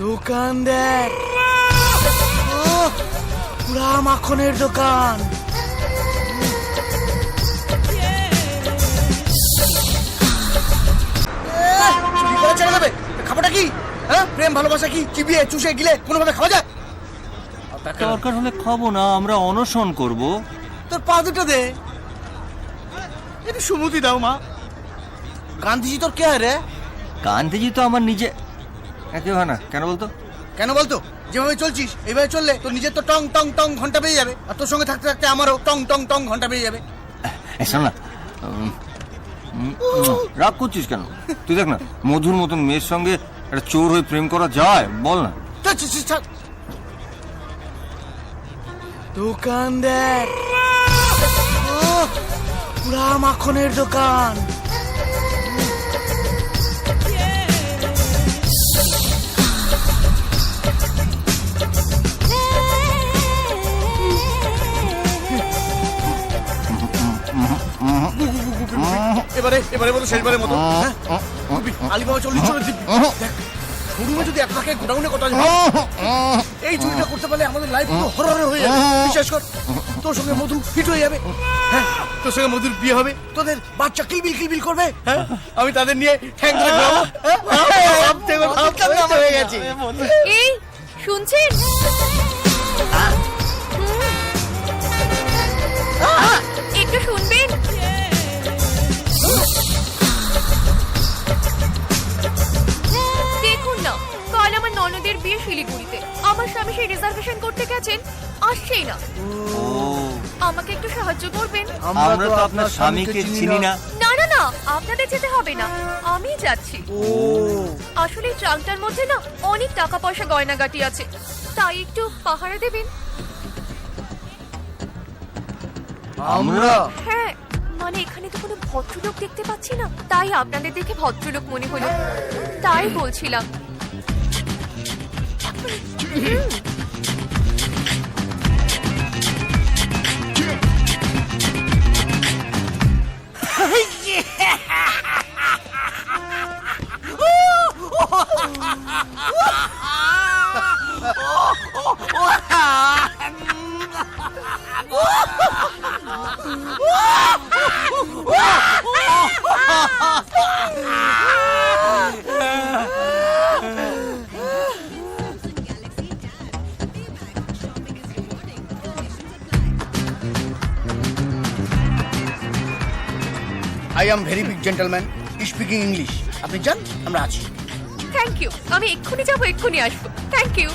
দোকান। দেখ পুরা মাখনের দোকান খাবারটা কি? হ্যাঁ? প্রেম ভালোবাসা কি? চিবিয়ে চুষে গিলে কোনোভাবে খাওয়া যায়? দরকার হলে খাব না আমরা অনশন করব। তোর পা দুটো দে। একটু সুমতি দাও মা। গান্ধীজি তোর কে রে? গান্ধীজি তো আমার নিজে একে হয় না। কেন বলতো? কেন বলতো? যেভাবে চলছিস এইভাবে চললে তোর নিজের তো টং টং টং ঘণ্টা পেয়ে যাবে। আর তোর সঙ্গে থাকতে থাকতে আমারও টং টং টং ঘণ্টা পেয়ে যাবে। শোন না। রাগ করছিস কেন? তুই দেখ না মধুর মতন মেয়ের সঙ্গে একটা চোর হয়ে প্রেম করা যায়? বল না। দোকান দেখ। পুরা মাখনের দোকান। এবারে এবারে মতো শেষবারের মতো। হ্যাঁ? আলিবাবা চল্লিশ চল্লিশ দিবি শোরুমে যদি এক লাখে গোডাউনে আছে এই চুরিটা করতে পারলে আমাদের লাইফ পুরো হরর হয়ে যাবে। বিশ্বাস কর তোর সঙ্গে মধু হিট হয়ে যাবে। হ্যাঁ? তোর সঙ্গে মধুর বিয়ে হবে। তোদের বাচ্চা কিলবিল কিলবিল করবে হ্যাঁ? আমি তাদের নিয়ে ঠ্যাং ধরে ঘোরাবো। হ্যাঁ? ভাবতে হয়ে গেছি। এই শুনছেন আমার বিয়ে শিলিগুড়িতে। আমার স্বামী সেই রিজার্ভেশন করতে গেছেন আসছেই না। আমাকে একটু সাহায্য করবেন? আমরা তো আপনার স্বামীকে চিনি না। না। না না আপনাদের যেতে হবে না। আমি যাচ্ছি। ও। আসলে ট্রাঙ্কটার মধ্যে না অনেক টাকা পয়সা গয়নাগাটি আছে। তাই একটু পাহারা দেবেন? আমরা? হ্যাঁ মানে এখানে তো কোনো ভদ্রলোক দেখতে পাচ্ছি না। তাই আপনাদের দেখে ভদ্রলোক মনে হলো। তাই বলছিলাম। I am very big gentleman speaking English আপনি যান আমরা আছি থ্যাংক ইউ আমি এক্ষুনি যাব এক্ষুনি আসব। Thank you